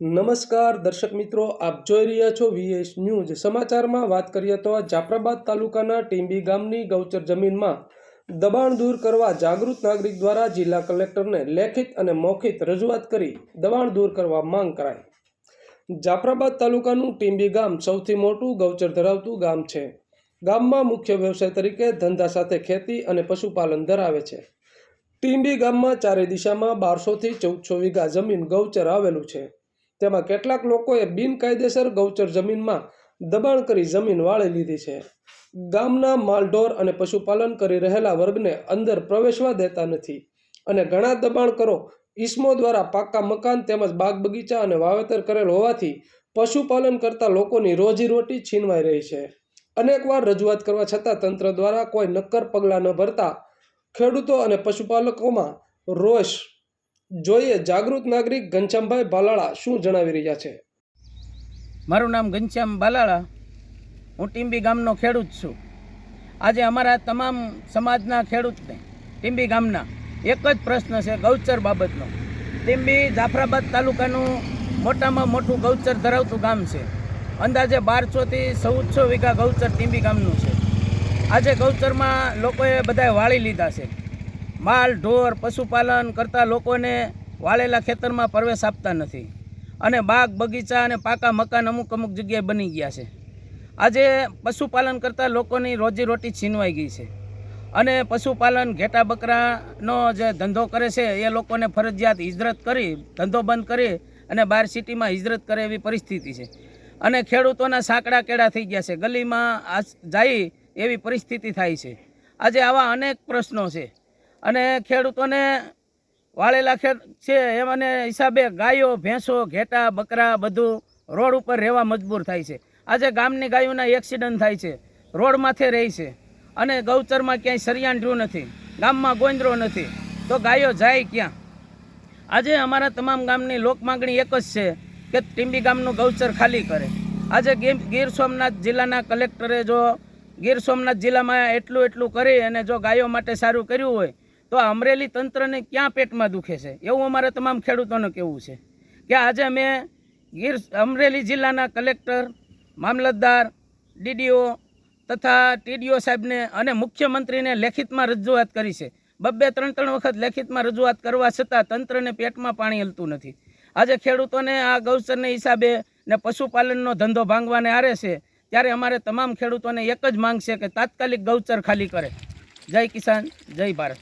નમસ્કાર, દર્શક મિત્રો, આપ જોઈ રહ્યા છો વીએસ ન્યૂઝ સમાચારમાં વાત કરીએ તો જાફરાબાદ તાલુકાના ટીંબી ગામની ગૌચર જમીનમાં દબાણ દૂર કરવા જાગૃત નાગરિક દ્વારા જિલ્લા કલેક્ટરને લેખિત અને મૌખિત રજૂઆત કરી દબાણ દૂર કરવા માંગ કરાઈ. જાફરાબાદ તાલુકાનું ટીંબી ગામ સૌથી મોટું ગૌચર ધરાવતું ગામ છે. ગામમાં મુખ્ય વ્યવસાય તરીકે ધંધા સાથે ખેતી અને પશુપાલન ધરાવે છે. ટીંબી ગામમાં ચારે દિશામાં બારસોથી ચૌદસો વીઘા જમીન ગૌચર આવેલું છે. તેમાં કેટલાક લોકોએ બિનકાયદેસર ગૌચર જમીનમાં દબાણ કરી જમીન વાળી લીધી છે. ગામના માલઢોર અને પશુપાલન કરી રહેલા વર્ગને અંદર પ્રવેશવા દેતા નથી અને ઘણા દબાણ કરો ઈસમો દ્વારા પાકા મકાન તેમજ બાગ બગીચા અને વાવેતર કરેલ હોવાથી પશુપાલન કરતા લોકોની રોજીરોટી છીનવાઈ રહી છે. અનેકવાર રજૂઆત કરવા છતાં તંત્ર દ્વારા કોઈ નક્કર પગલાં ન ભરતા ખેડૂતો અને પશુપાલકોમાં રોષ જોઈએ, જાગૃત નાગરિક ઘનશ્યામભાઈ બાલાળા શું જણાવી રહ્યા છે? મારું નામ ઘનશ્યામ બાલાળા. હું ટીંબી ગામનો ખેડૂત છું. આજે અમારા તમામ સમાજના ખેડૂતને ટીંબી ગામના એક જ પ્રશ્ન છે ગૌચર બાબતનો. ટીંબી જાફરાબાદ તાલુકાનું મોટામાં મોટું ગૌચર ધરાવતું ગામ છે. અંદાજે બારસોથી ચૌદસો વીઘા ગૌચર ટીંબી ગામનું છે. આજે ગૌચરમાં લોકોએ બધાએ વાળી લીધા છે. માલ, ઢોર, પશુપાલન કરતા લોકોને વાળેલા ખેતરમાં પ્રવેશ આપતા નથી. અને બાગ, બગીચા અને પાકા મકાન અમુક અમુક જગ્યાએ બની ગયા છે. આજે પશુપાલન કરતા લોકોની રોજીરોટી છીનવાઈ ગઈ છે. અને પશુપાલન ઘેટા બકરાનો જે ધંધો કરે છે, એ લોકોને ફરજિયાત હિજરત કરી, ધંધો બંધ કરી અને બહાર સિટીમાં હિજરત કરે એવી પરિસ્થિતિ છે. અને ખેડૂતોના સાંકડા કેળા થઈ ગયા છે. ગલીમાં જાય એવી પરિસ્થિતિ થાય છે. આજે આવા અનેક પ્રશ્નો છે. અને ખેડૂતોને વાળેલા ખેત છે, એમને હિસાબે ગાયો, ભેંસો, ઘેટા, બકરા બધું રોડ ઉપર રહેવા મજબૂર થાય છે. આજે ગામની ગાયોના એક્સિડન્ટ થાય છે રોડ માથે રહે છે અને ગૌચરમાં ક્યાંય સરિયાંડ્યું નથી, ગામમાં ગોંદરો નથી, તો ગાયો જાય ક્યાં? આજે અમારા તમામ ગામની લોક માગણી એક જ છે કે ટીંબી ગામનું ગૌચર ખાલી કરે. આજે ગીર સોમનાથ જિલ્લાના કલેક્ટરે જો ગીર સોમનાથ જિલ્લામાં એટલું એટલું કરી અને જો ગાયો માટે સારું કર્યું હોય તો અમરેલી તંત્રને ક્યાં પેટમાં દુખે છે? એવું અમારે તમામ ખેડૂતોને કહેવું છે? કે આજે અમે ગીર અમરેલી જિલ્લાના કલેક્ટર, મામલતદાર, ડીડીઓ તથા ટીડીઓ સાહેબને અને મુખ્યમંત્રીને લેખિતમાં રજૂઆત કરી છે. બબ્બે ત્રણ ત્રણ વખત લેખિતમાં રજૂઆત કરવા છતાં તંત્રને પેટમાં પાણી હલતું નથી. આજે ખેડૂતોને આ ગૌચરને હિસાબે ને પશુપાલનનો ધંધો ભાંગવાને આરે છે, ત્યારે અમારે તમામ ખેડૂતોને એક જ માંગ છે કે તાત્કાલિક ગૌચર ખાલી કરે. જય કિસાન, જય ભારત.